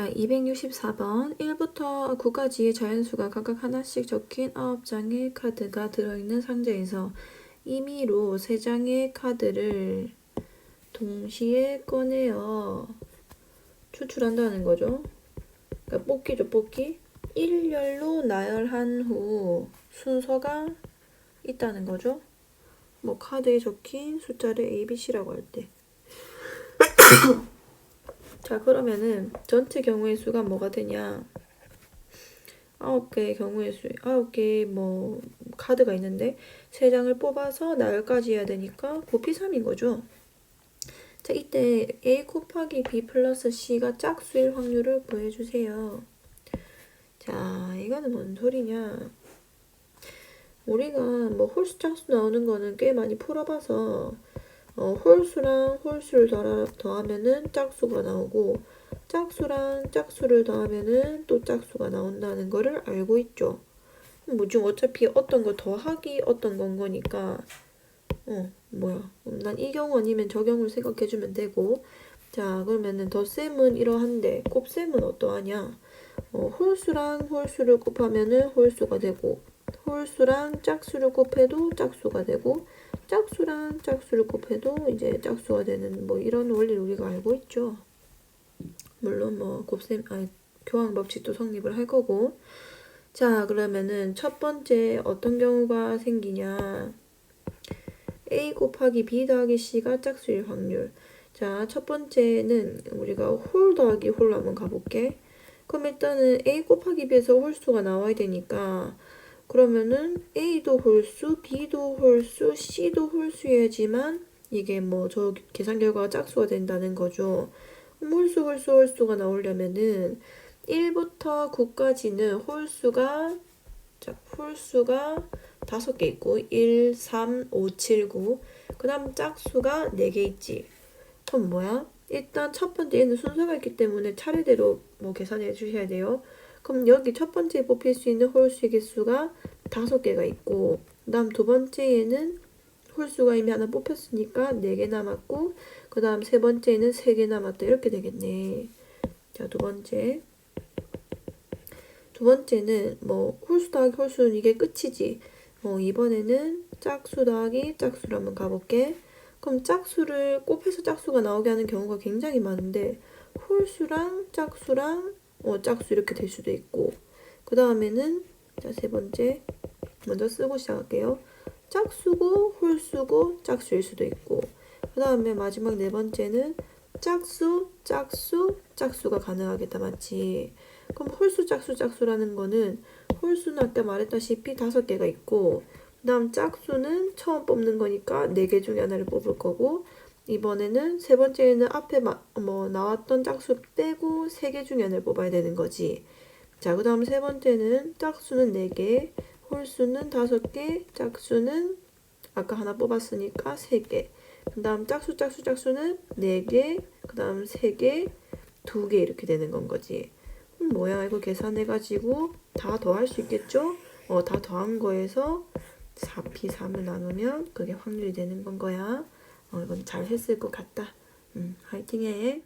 자, 264번 1부터 9까지의 자연수가 각각 하나씩 적힌 9장의 카드가 들어있는 상자에서 임의로 3장의 카드를 동시에 꺼내어 추출한다는 거죠. 그러니까 뽑기죠, 뽑기. 일렬로 나열한 후 순서가 있다는 거죠. 뭐 카드에 적힌 숫자를 A, B, C라고 할 때. 자, 그러면은 전체 경우의 수가 뭐가 되냐? 아홉 개의 경우의 수, 아홉 개의 뭐 카드가 있는데 세 장을 뽑아서 나열까지 해야 되니까 곱이 3인 거죠. 자, 이때 A 곱하기 B 플러스 C가 짝수일 확률을 구해주세요. 자, 이거는 뭔 소리냐? 우리가 뭐 홀수 짝수 나오는 거는 꽤 많이 풀어봐서 어, 홀수랑 홀수를 더하, 더하면은 짝수가 나오고 짝수랑 짝수를 더하면은 또 짝수가 나온다는 거를 알고 있죠. 뭐 지금 어차피 어떤 거 더하기 어떤 건 거니까 어 뭐야. 난 이 경우 아니면 저 경우를 생각해주면 되고. 자 그러면은 덧셈은 이러한데 곱셈은 어떠하냐? 어, 홀수랑 홀수를 곱하면은 홀수가 되고 홀수랑 짝수를 곱해도 짝수가 되고 짝수랑 짝수를 곱해도 이제 짝수가 되는 뭐 이런 원리를 우리가 알고 있죠. 물론 뭐 곱셈 아니 교환 법칙도 성립을 할 거고. 자 그러면은 첫 번째 어떤 경우가 생기냐? A 곱하기 B 더하기 C가 짝수일 확률. 자 첫 번째는 우리가 홀 더하기 홀로 한번 가볼게. 그럼 일단은 A 곱하기 B에서 홀수가 나와야 되니까 그러면은 A도 홀수, B도 홀수, C도 홀수여야지만 이게 뭐 저 계산 결과가 짝수가 된다는 거죠. 홀수, 홀수, 홀수가 나오려면은 1부터 9까지는 홀수가 자, 홀수가 5개 있고 1, 3, 5, 7, 9. 그다음 짝수가 4개 있지. 그럼 뭐야? 일단 첫 번째에는 순서가 있기 때문에 차례대로 뭐 계산해 주셔야 돼요. 그럼 여기 첫 번째에 뽑힐 수 있는 홀수의 개수가 다섯 개가 있고 그 다음 두 번째에는 홀수가 이미 하나 뽑혔으니까 네 개 남았고 그 다음 세 번째에는 세 개 남았다. 이렇게 되겠네. 자 두 번째. 두 번째는 뭐 홀수 더하기 홀수는 이게 끝이지. 어, 이번에는 짝수 더하기 짝수로 한번 가볼게. 그럼 짝수를 곱해서 짝수가 나오게 하는 경우가 굉장히 많은데 홀수랑 짝수랑 어, 짝수 이렇게 될 수도 있고 그 다음에는 자 세 번째 먼저 쓰고 시작할게요. 짝수고 홀수고 짝수일 수도 있고 그 다음에 마지막 네 번째는 짝수 짝수 짝수가 가능하겠다 맞지? 그럼 홀수 짝수 짝수라는 거는 홀수는 아까 말했다시피 다섯 개가 있고 그 다음 짝수는 처음 뽑는 거니까 네 개 중에 하나를 뽑을 거고 이번에는 세 번째에는 앞에 마, 뭐 나왔던 짝수 빼고 세 개 중에 하나를 뽑아야 되는 거지. 자, 그 다음 세 번째는 짝수는 4개, 홀수는 5개, 짝수는 아까 하나 뽑았으니까 3개. 그 다음 짝수, 짝수, 짝수는 4개, 그 다음 3개, 2개 이렇게 되는 건 거지. 음, 뭐야, 이거 계산해가지고 다 더할 수 있겠죠? 어, 다 더한 거에서 4p 3을 나누면 그게 확률이 되는 건 거야. 어, 이건 잘 했을 것 같다. 음, 화이팅 해.